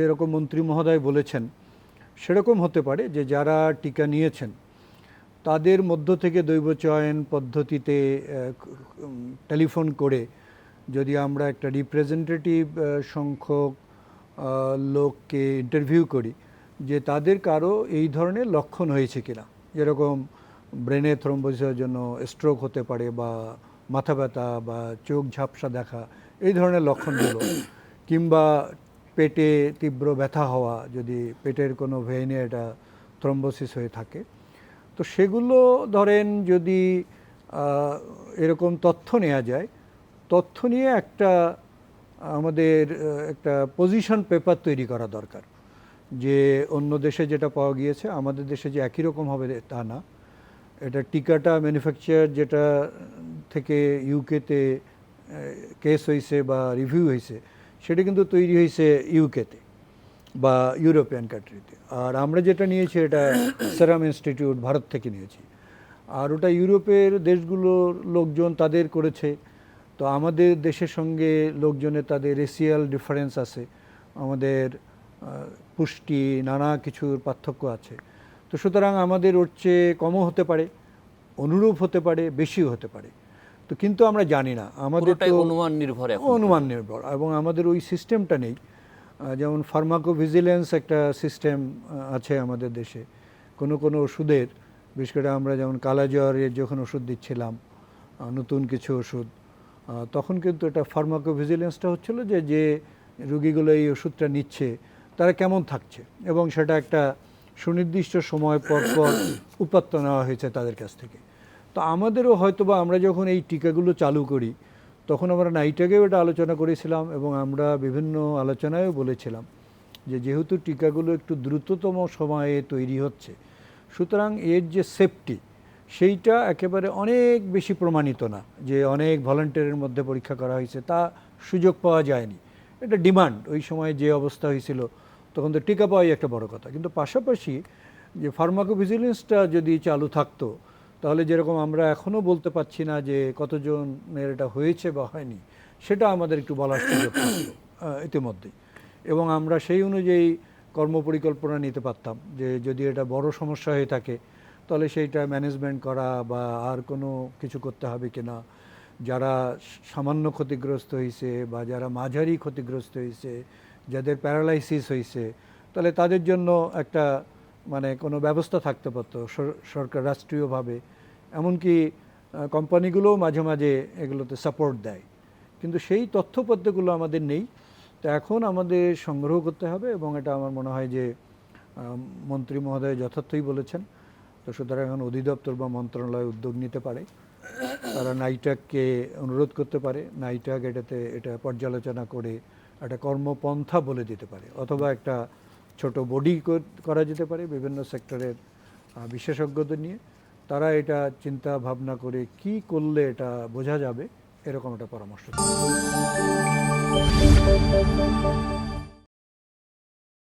যেরকম মন্ত্রী মহোদয় বলেছেন, সেরকম হতে পারে যে যারা টিকা নিয়েছেন, তাদের মধ্য থেকে দৈব চয়ন পদ্ধতিতে টেলিফোন করে যদি আমরা একটা রিপ্রেজেন্টেটিভ সংখ্যক লোককে ইন্টারভিউ করি যে তাদের কারও এই ধরনের লক্ষণ হয়েছে কিনা। যেরকম ব্রেনে থ্রম্বোসিসের জন্য স্ট্রোক হতে পারে বা মাথা ব্যথা বা চোখ ঝাপসা দেখা, এই ধরনের লক্ষণগুলো। কিংবা পেটে তীব্র ব্যথা হওয়া, যদি পেটের কোনো ভেইনে এটা থ্রম্বোসিস হয়ে থাকে। তো সেগুলো ধরেন যদি এরকম তথ্য নেওয়া যায়, তথ্য নিয়ে একটা আমাদের একটা পজিশন পেপার তৈরি করা দরকার। যে অন্য দেশে যেটা পাওয়া গিয়েছে, আমাদের দেশে যে একই রকম হবে তা না। এটা টিকাটা ম্যানুফ্যাকচার যেটা থেকে ইউকেতে কেস হয়েছে বা রিভিউ হয়েছে সেটা কিন্তু তৈরি হয়েছে ইউকেতে বা ইউরোপিয়ান কান্ট্রিতে আর আমরা যেটা নিয়েছি, এটা সেরাম ইনস্টিটিউট ভারত থেকে নিয়েছি। আর ওটা ইউরোপের দেশগুলোর লোকজন তাদের করেছে। তো আমাদের দেশের সঙ্গে লোকজনের তাদের রেসিয়াল ডিফারেন্স আছে। আমাদের পুষ্টি, নানা কিছুর পার্থক্য আছে। তো সুতরাং আমাদের ওর চেয়ে কমও হতে পারে, অনুরূপ হতে পারে, বেশিও হতে পারে। তো কিন্তু আমরা জানি না। আমাদের অনুমান নির্ভর অনুমান নির্ভর। এবং আমাদের ওই সিস্টেমটা নেই। যেমন ফার্মাকোভিজিলেন্স একটা সিস্টেম আছে আমাদের দেশে। কোনো কোনো ওষুধের বিশেষ করে আমরা যেমন কালাজ্বরের যখন ওষুধ দিচ্ছিলাম নতুন কিছু ওষুধ তখন কিন্তু এটা ফার্মাকোভিজিলেন্সটা হচ্ছিল যে যে রুগীগুলো এই ওষুধটা নিচ্ছে তারা কেমন থাকছে? এবং সেটা একটা সুনির্দিষ্ট সময় পর পর উপাত্ত নেওয়া হয়েছে তাদের কাছ থেকে। তো আমাদেরও হয়তোবা আমরা যখন এই টিকাগুলো চালু করি, তখন আমরা নাইটাকেও এটা আলোচনা করেছিলাম এবং আমরা বিভিন্ন আলোচনায়ও বলেছিলাম যে যেহেতু টিকাগুলো একটু দ্রুততম সময়ে তৈরি হচ্ছে, সুতরাং এর যে সেফটি সেইটা একেবারে অনেক বেশি প্রমাণিত না যে অনেক ভলান্টিয়ারের মধ্যে পরীক্ষা করা হয়েছে, তা সুযোগ পাওয়া যায়নি। এটা ডিমান্ড, ওই সময় যে অবস্থা হয়েছিল, তখন তো টিকা পাওয়াই একটা বড় কথা। কিন্তু পাশাপাশি যে ফার্মাকোভিজিলেন্সটা যদি চালু থাকতো তাহলে যেরকম আমরা এখনও বলতে পারছি না যে কতজনের এটা হয়েছে বা হয়নি, সেটা আমাদের একটু বলার সুযোগ ইতিমধ্যেই। এবং আমরা সেই অনুযায়ী কর্মপরিকল্পনা নিতে পারতাম যে যদি এটা বড় সমস্যা হয়ে থাকে, তাহলে সেইটা ম্যানেজমেন্ট করা বা আর কোনো কিছু করতে হবে কি না যারা সামান্য ক্ষতিগ্রস্ত হয়েছে বা যারা মাঝারি ক্ষতিগ্রস্ত হয়েছে যাদের প্যারালাইসিস হয়েছে তাহলে তাদের জন্য একটা মানে কোনো ব্যবস্থা থাকতে পারতো সরকার রাষ্ট্রীয়ভাবে। এমনকি কোম্পানিগুলোও মাঝে মাঝে এগুলোতে সাপোর্ট দেয়। কিন্তু সেই তথ্যপত্রগুলো আমাদের নেই। তো এখন আমাদের সংগ্রহ করতে হবে এবং এটা আমার মনে হয় যে মন্ত্রী মহোদয় যথার্থই বলেছেন। তো সুতরাং এখন অধিদপ্তর বা মন্ত্রণালয় উদ্যোগ নিতে পারে। তারা নাইটাককে অনুরোধ করতে পারে। নাইটাক এটাতে, এটা পর্যালোচনা করে একটা কর্মপন্থা বলে দিতে পারে। অথবা একটা ছোট বডি করা যেতে পারে বিভিন্ন সেক্টরের বিশেষজ্ঞদের নিয়ে। তারা এটা চিন্তা ভাবনা করে কি করলে এটা বোঝা যাবে এরকম একটা পরামর্শ।